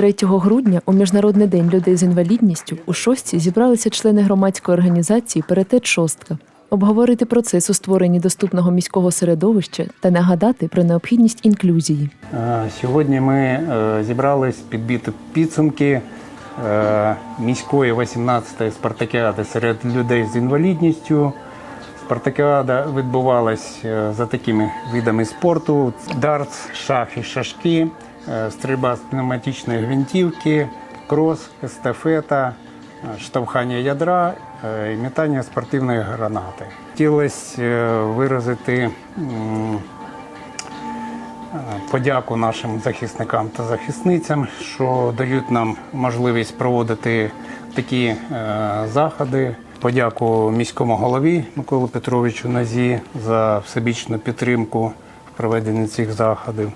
3 грудня у Міжнародний день людей з інвалідністю у шостці зібралися члени громадської організації Перетет Шостка. Обговорити процес у створенні доступного міського середовища та нагадати про необхідність інклюзії. Е, Сьогодні ми е, зібрались підбити підсумки е, міської 18-ї спартакіади серед людей з інвалідністю. Спартакіада відбувалась за такими видами спорту: дартс, шах і шашки, стрільба з пневматичної гвинтівки, крос, естафета, е, штовхання ядра е, і метання спортивної гранати. Хотілося е, виразити подяку нашим захисникам та захисницям, що дають нам можливість проводити такі е, заходи. Подяку міському голові Миколі Петровичу Назі за всебічну підтримку в проведенні цих заходів.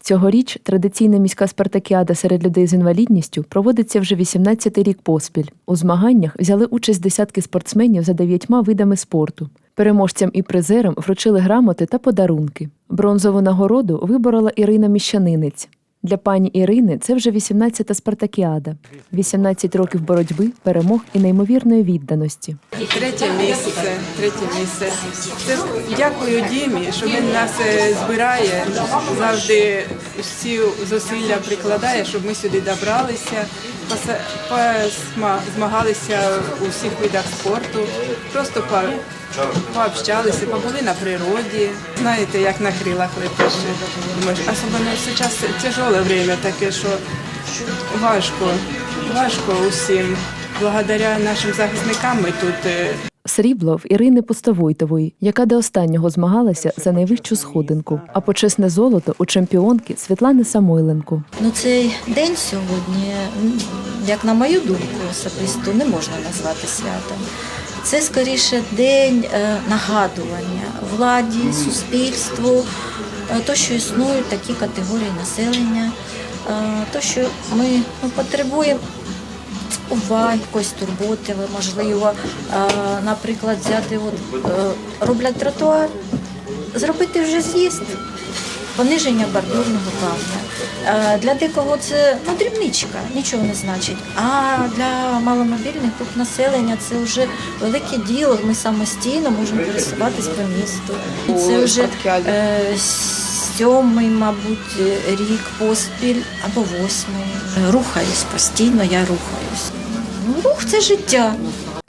Цьогоріч традиційна міська спартакіада серед людей з інвалідністю проводиться вже 18-й рік поспіль. У змаганнях взяли участь десятки спортсменів за дев'ятьма видами спорту. Переможцям і призерам вручили грамоти та подарунки. Бронзову нагороду виборола Ірина Міщанинець. Для пані Ірини це вже 18-та спартакіада, 18 років боротьби, перемог і неймовірної відданості. Третє місце, третє місце. Це дякую Дімі, що він нас е, збирає, завжди всі зусилля прикладає, щоб ми сюди добралися, змагалися у всіх видах спорту, просто пообщалися, побули на природі. Знаєте, як на крилах летиш. Думаєш, особливо зараз тяжеле время таке, що важко, важко усім. Благодаря нашим захисникам ми тут е, Срібло в Ірини Пустовойтової, яка до останнього змагалася за найвищу сходинку, а почесне золото у чемпіонки Світлани Самойленко. Ну, цей день сьогодні, як на мою думку, особисто не можна назвати святом. Це скоріше день е, нагадування владі, суспільству, е, то, що існують такі категорії населення, е, то, що ми ну, потребуємо уваги, якоїсь турботи, можливо, е, наприклад, взяти, от, е, роблять тротуар, зробити вже з'їзд, пониження бордюрного камня. Е, Для декого це ну, дрібничка, нічого не значить. А для маломобільних груп населення це вже велике діло. Ми самостійно можемо пересуватись по місту. Це вже е, сьомий, мабуть, рік поспіль або восьмий. Рухаюсь постійно, я рухаюсь. Ну, рух це життя.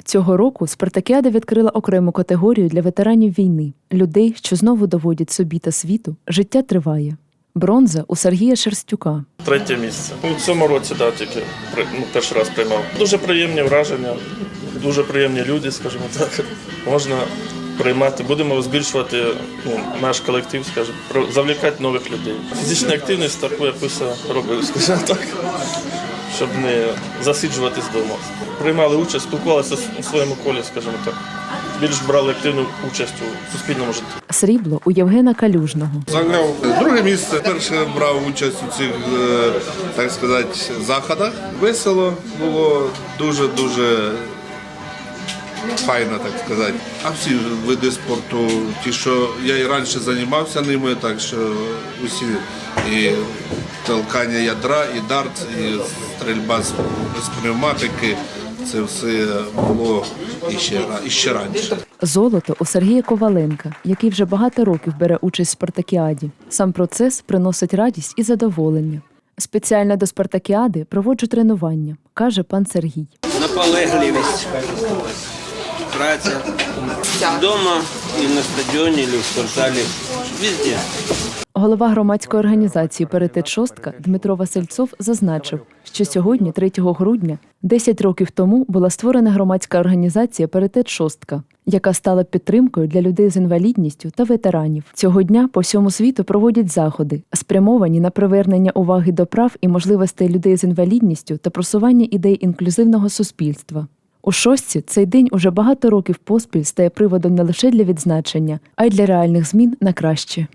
Цього року Спартакіада відкрила окрему категорію для ветеранів війни людей, що знову доводять собі та світу. Життя триває. Бронза у Сергія Шерстюка. Третє місце. У цьому році да, тільки ну, перший раз приймав. Дуже приємні враження, дуже приємні люди, скажімо так. Можна приймати. Будемо збільшувати ну, наш колектив, скажімо, про- завлікати нових людей. Фізична активність таку якусь робив, скажімо так, щоб не засиджуватись вдома. Приймали участь, спілкувалися у своєму колі, скажімо так. Більш брали активну участь у суспільному житті. Срібло у Євгена Калюжного. Зайняв друге місце. Перше брав участь у цих, е, так сказати, заходах. Весело було дуже дуже файно, так сказати. А всі види спорту, ті, що я і раніше займався ними, так що усі і толкання ядра, і дарт, і стрільба з, з пневматики. Це все було іще, іще раніше. Золото у Сергія Коваленка, який вже багато років бере участь в Спартакіаді. Сам процес приносить радість і задоволення. Спеціально до Спартакіади проводжу тренування, каже пан Сергій. наполегливість, праця вдома і на стадіоні, і в спортзалі, везде. Голова громадської організації Перетет Шостка Дмитро Васильцов зазначив, що сьогодні, 3 грудня, 10 років тому була створена громадська організація Перетет Шостка, яка стала підтримкою для людей з інвалідністю та ветеранів. Цього дня по всьому світу проводять заходи, спрямовані на привернення уваги до прав і можливостей людей з інвалідністю та просування ідей інклюзивного суспільства. У шостці цей день уже багато років поспіль стає приводом не лише для відзначення, а й для реальних змін на краще.